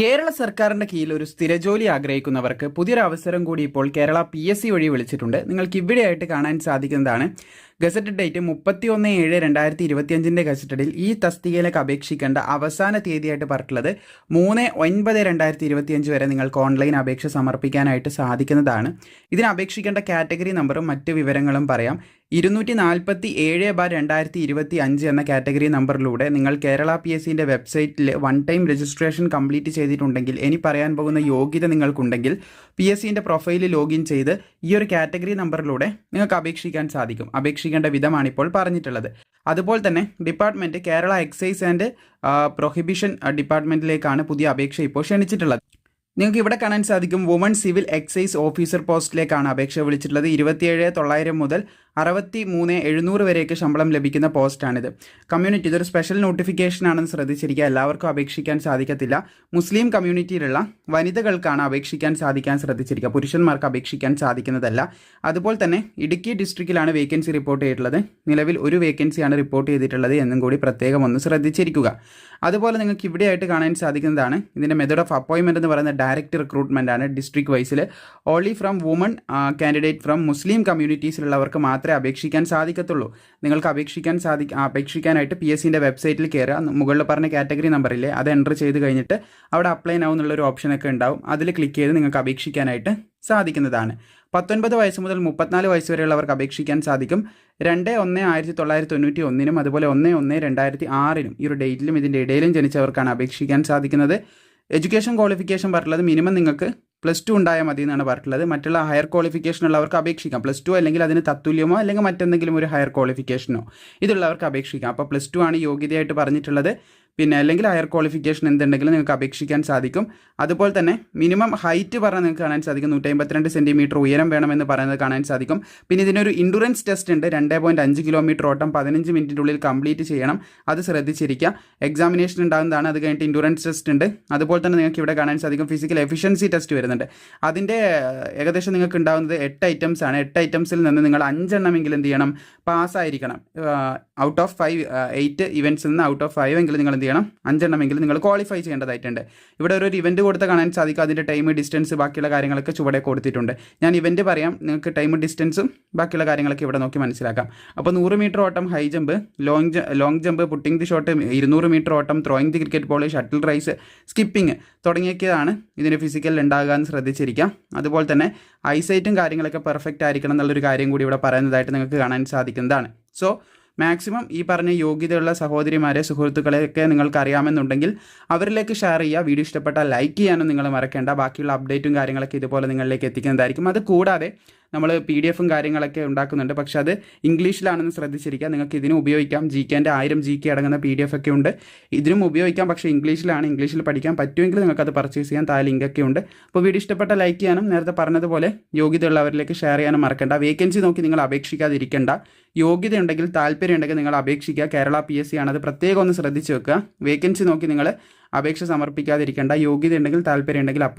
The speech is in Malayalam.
കേരള സർക്കാരിന്റെ കീഴിൽ ഒരു സ്ഥിരജോലി ആഗ്രഹിക്കുന്നവർക്ക് പുതിയൊരു അവസരം കൂടി ഇപ്പോൾ കേരള പി എസ് സി വഴി വിളിച്ചിട്ടുണ്ട്. നിങ്ങൾക്ക് ഇവിടെയായിട്ട് കാണാൻ സാധിക്കുന്നതാണ്. ഗസറ്റ് ഡേറ്റ് മുപ്പത്തി ഒന്ന് ഏഴ് രണ്ടായിരത്തി ഇരുപത്തിയഞ്ചിന്റെ ഗസറ്റഡിൽ ഈ തസ്തികയിലേക്ക് അപേക്ഷിക്കേണ്ട അവസാന തീയതിയായിട്ട് പറഞ്ഞിട്ടുള്ളത് മൂന്ന് ഒൻപത് രണ്ടായിരത്തി ഇരുപത്തിയഞ്ച് വരെ നിങ്ങൾക്ക് ഓൺലൈൻ അപേക്ഷ സമർപ്പിക്കാനായിട്ട് സാധിക്കുന്നതാണ്. ഇതിന് അപേക്ഷിക്കേണ്ട കാറ്റഗറി നമ്പറും മറ്റ് വിവരങ്ങളും പറയാം. ഇരുന്നൂറ്റി നാൽപ്പത്തി ഏഴ് ബാർ രണ്ടായിരത്തി ഇരുപത്തി അഞ്ച് എന്ന കാറ്റഗറി നമ്പറിലൂടെ നിങ്ങൾ കേരള പി എസ് സിന്റെ വെബ്സൈറ്റിൽ വൺ ടൈം രജിസ്ട്രേഷൻ കംപ്ലീറ്റ് ചെയ്തിട്ടുണ്ടെങ്കിൽ ഇനി പറയാൻ പോകുന്ന യോഗ്യത നിങ്ങൾക്കുണ്ടെങ്കിൽ പി എസ് സിന്റെ പ്രൊഫൈലിൽ ലോഗിൻ ചെയ്ത് ഈ ഒരു കാറ്റഗറി നമ്പറിലൂടെ നിങ്ങൾക്ക് അപേക്ഷിക്കാൻ സാധിക്കും. അപേക്ഷിക്കേണ്ട വിധമാണ് ഇപ്പോൾ പറഞ്ഞിട്ടുള്ളത്. അതുപോലെ തന്നെ department Kerala excise and prohibition ഡിപ്പാർട്ട്മെന്റിലേക്കാണ് പുതിയ അപേക്ഷ ഇപ്പോൾ ക്ഷണിച്ചിട്ടുള്ളത്. നിങ്ങൾക്ക് ഇവിടെ കാണാൻ സാധിക്കും വുമൺ സിവിൽ എക്സൈസ് ഓഫീസർ പോസ്റ്റിലേക്കാണ് അപേക്ഷ വിളിച്ചിട്ടുള്ളത്. ഇരുപത്തിയേഴ് തൊള്ളായിരം മുതൽ അറുപത്തി മൂന്ന് എഴുന്നൂറ് വരെയൊക്കെ ശമ്പളം ലഭിക്കുന്ന പോസ്റ്റാണിത്. കമ്മ്യൂണിറ്റി ഇതൊരു സ്പെഷ്യൽ നോട്ടിഫിക്കേഷൻ ആണെന്ന് ശ്രദ്ധിച്ചിരിക്കുക. എല്ലാവർക്കും അപേക്ഷിക്കാൻ സാധിക്കത്തില്ല. മുസ്ലിം കമ്മ്യൂണിറ്റിയിലുള്ള വനിതകൾക്കാണ് അപേക്ഷിക്കാൻ സാധിക്കാൻ ശ്രദ്ധിച്ചിരിക്കുക. പുരുഷന്മാർക്ക് അപേക്ഷിക്കാൻ സാധിക്കുന്നതല്ല. അതുപോലെ തന്നെ ഇടുക്കി ഡിസ്ട്രിക്റ്റിലാണ് വേക്കൻസി റിപ്പോർട്ട് ചെയ്തിട്ടുള്ളത്. നിലവിൽ ഒരു വേക്കൻസിയാണ് റിപ്പോർട്ട് ചെയ്തിട്ടുള്ളത് എന്നും കൂടി പ്രത്യേകം ഒന്ന് ശ്രദ്ധിച്ചിരിക്കുക. അതുപോലെ നിങ്ങൾക്ക് ഇവിടെയായിട്ട് കാണാൻ സാധിക്കുന്നതാണ്. ഇതിന്റെ മെത്തേഡ് ഓഫ് അപ്പോയിൻമെന്റ് എന്ന് പറയുന്ന ഡയറക്റ്റ് റിക്രൂട്ട്മെന്റ് ആണ് district വൈസിൽ only from woman candidate from മുസ്ലിം കമ്മ്യൂണിറ്റീസിലുള്ളവർക്ക് മാത്രമേ അപേക്ഷിക്കാൻ സാധിക്കത്തുള്ളൂ. നിങ്ങൾക്ക് അപേക്ഷിക്കാൻ സാധി അപേക്ഷിക്കാനായിട്ട് പി എസ് സിന്റെ വെബ്സൈറ്റിൽ കയറുക മുകളിൽ പറഞ്ഞ കാറ്റഗറി നമ്പറില്ലേ അത് എന്റർ ചെയ്ത് കഴിഞ്ഞിട്ട് അവിടെ അപ്ലൈ നൗ എന്നുള്ളൊരു ഓപ്ഷനൊക്കെ ഉണ്ടാവും. അതിൽ ക്ലിക്ക് ചെയ്ത് നിങ്ങൾക്ക് അപേക്ഷിക്കാനായിട്ട് സാധിക്കുന്നതാണ്. പത്തൊൻപത് വയസ്സ് മുതൽ മുപ്പത്തിനാല് വയസ്സ് വരെയുള്ളവർക്ക് അപേക്ഷിക്കാൻ സാധിക്കും. രണ്ട് ഒന്ന് ആയിരത്തി തൊള്ളായിരത്തി തൊണ്ണൂറ്റി ഒന്നിനും അതുപോലെ ഒന്ന് ഒന്ന് രണ്ടായിരത്തി ആറിനും ഈ ഒരു ഡേറ്റിലും ഇതിന്റെ ഇടയിലും ജനിച്ചവർക്കാണ് അപേക്ഷിക്കാൻ സാധിക്കുന്നത്. എഡ്യൂക്കേഷൻ ക്വാളിഫിക്കേഷൻ പറഞ്ഞുള്ളത് മിനിമം നിങ്ങൾക്ക് പ്ലസ് ടു ഉണ്ടായാൽ മതി എന്നാണ് പറഞ്ഞിട്ടുള്ളത്. മറ്റുള്ള ഹയർ ക്വാളിഫിക്കേഷൻ ഉള്ളവർക്ക് അപേക്ഷിക്കാം. പ്ലസ് ടു അല്ലെങ്കിൽ അതിന് തത്തുല്യമോ അല്ലെങ്കിൽ മറ്റെന്തെങ്കിലും ഒരു ഹയർ ക്വാളിഫിക്കേഷനോ ഇതുള്ളവർക്ക് അപേക്ഷിക്കാം. അപ്പോൾ പ്ലസ് ടു ആണ് യോഗ്യതയായിട്ട് പറഞ്ഞിട്ടുള്ളത്. പിന്നെ അല്ലെങ്കിൽ ഹയർ ക്വാളിഫിക്കേഷൻ എന്തുണ്ടെങ്കിലും നിങ്ങൾക്ക് അപേക്ഷിക്കാൻ സാധിക്കും. അതുപോലെ തന്നെ മിനിമം ഹൈറ്റ് പറഞ്ഞാൽ നിങ്ങൾക്ക് കാണാൻ സാധിക്കും. നൂറ്റി അമ്പത്തിരണ്ട് സെന്റിമീറ്റർ ഉയരം വേണമെന്ന് പറയുന്നത് കാണാൻ സാധിക്കും. പിന്നെ ഇതിനൊരു ഇൻഡുറൻസ് ടെസ്റ്റ് ഉണ്ട്. രണ്ട് പോയിന്റ് അഞ്ച് കിലോമീറ്റർ ഓട്ടം പതിനഞ്ച് മിനിറ്റിന്റെ ഉള്ളിൽ കംപ്ലീറ്റ് ചെയ്യണം. അത് ശ്രദ്ധിച്ചിരിക്കുക. എക്സാമിനേഷൻ ഉണ്ടാകുന്നതാണ്. അത് കഴിഞ്ഞിട്ട് ഇൻഡുറൻസ് ടെസ്റ്റ് ഉണ്ട്. അതുപോലെ തന്നെ നിങ്ങൾക്ക് ഇവിടെ കാണാൻ സാധിക്കും. ഫിസിക്കൽ എഫിഷ്യൻസി ടെസ്റ്റ് വരുന്നുണ്ട്. അതിന്റെ ഏകദേശം നിങ്ങൾക്ക് ഉണ്ടാകുന്നത് എട്ട് ഐറ്റംസ് ആണ്. എട്ട് ഐറ്റംസിൽ നിന്ന് നിങ്ങൾ അഞ്ചെണ്ണമെങ്കിലും എന്ത് ചെയ്യണം? പാസ്സായിരിക്കണം ഔട്ട് ഓഫ് ഫൈവ് എയ്റ്റ് ഇവൻസിൽ നിന്ന് ഔട്ട് ഓഫ് ഫൈവ് എങ്കിലും നിങ്ങൾ എന്ത് ചെയ്യണം. അഞ്ചെണ്ണമെങ്കിലും നിങ്ങൾ ക്വാളിഫൈ ചെയ്യേണ്ടതായിട്ടുണ്ട്. ഇവിടെ ഒരു ഇവന്റ് കൊടുത്ത് കാണാൻ സാധിക്കും. അതിന്റെ ടൈം ഡിസ്റ്റൻസ് ബാക്കിയുള്ള കാര്യങ്ങളൊക്കെ ചുവടെ കൊടുത്തിട്ടുണ്ട്. ഞാൻ ഇവന്റ് പറയാം. നിങ്ങൾക്ക് ടൈം ഡിസ്റ്റൻസും ബാക്കിയുള്ള കാര്യങ്ങളൊക്കെ ഇവിടെ നോക്കി മനസ്സിലാക്കാം. അപ്പോൾ നൂറ് മീറ്റർ ഓട്ടം high jump long long jump putting the shot ഇരുന്നൂറ് മീറ്റർ ഓട്ടം throwing the cricket ball shuttle race skipping തുടങ്ങിയൊക്കെയാണ് ഇതിന് ഫിസിക്കൽ ഉണ്ടാകുക എന്ന് ശ്രദ്ധിച്ചിരിക്കാം. അതുപോലെ തന്നെ ഐസൈറ്റും കാര്യങ്ങളൊക്കെ പെർഫെക്റ്റ് ആയിരിക്കണം എന്നുള്ളൊരു കാര്യം കൂടി ഇവിടെ പറയുന്നതായിട്ട് നിങ്ങൾക്ക് കാണാൻ സാധിക്കുന്നതാണ്. സോ മാക്സിമം ഈ പറഞ്ഞ യോഗ്യതയുള്ള സഹോദരിമാരെ സുഹൃത്തുക്കളെയൊക്കെ നിങ്ങൾക്ക് അറിയാമെന്നുണ്ടെങ്കിൽ അവരിലേക്ക് ഷെയർ ചെയ്യുക. വീഡിയോ ഇഷ്ടപ്പെട്ടാൽ ലൈക്ക് ചെയ്യാനും നിങ്ങൾ മറക്കേണ്ട. ബാക്കിയുള്ള അപ്ഡേറ്റും കാര്യങ്ങളൊക്കെ ഇതുപോലെ നിങ്ങളിലേക്ക് എത്തിക്കുന്നതായിരിക്കും. അത് കൂടാതെ നമ്മൾ പി ഡി എഫും കാര്യങ്ങളൊക്കെ ഉണ്ടാക്കുന്നുണ്ട്. പക്ഷേ അത് ഇംഗ്ലീഷിലാണെന്ന് ശ്രദ്ധിച്ചിരിക്കുക. നിങ്ങൾക്ക് ഇതിനും ഉപയോഗിക്കാം. ജി കെന്റെ ആയിരം ജി കെ അടങ്ങുന്ന പി ഡി എഫ് ഒക്കെ ഉണ്ട്. ഇതിനും ഉപയോഗിക്കാം. പക്ഷേ ഇംഗ്ലീഷിലാണ്. ഇംഗ്ലീഷിൽ പഠിക്കാൻ പറ്റുമെങ്കിൽ നിങ്ങൾക്ക് അത് പർച്ചേസ് ചെയ്യാൻ താഴെ ലിങ്കൊക്കെ ഉണ്ട്. അപ്പോൾ വീഡിയോ ഇഷ്ടപ്പെട്ട ലൈക്ക് ചെയ്യാനും നേരത്തെ പറഞ്ഞതുപോലെ യോഗ്യതയുള്ളവരിലേക്ക് ഷെയർ ചെയ്യാനും മറക്കണ്ട. വേക്കൻസി നോക്കി നിങ്ങൾ അപേക്ഷിക്കാതിരിക്കേണ്ട. യോഗ്യത ഉണ്ടെങ്കിൽ താല്പര്യം ഉണ്ടെങ്കിൽ നിങ്ങൾ അപേക്ഷിക്കുക. കേരള പി എസ് സി ആണ്. അത് പ്രത്യേകം ഒന്ന് ശ്രദ്ധിച്ച് വെക്കുക. വേക്കൻസി നോക്കി നിങ്ങൾ അപേക്ഷ സമർപ്പിക്കാതിരിക്കേണ്ട. യോഗ്യത ഉണ്ടെങ്കിൽ താല്പര്യം ഉണ്ടെങ്കിൽ അപ്ലൈ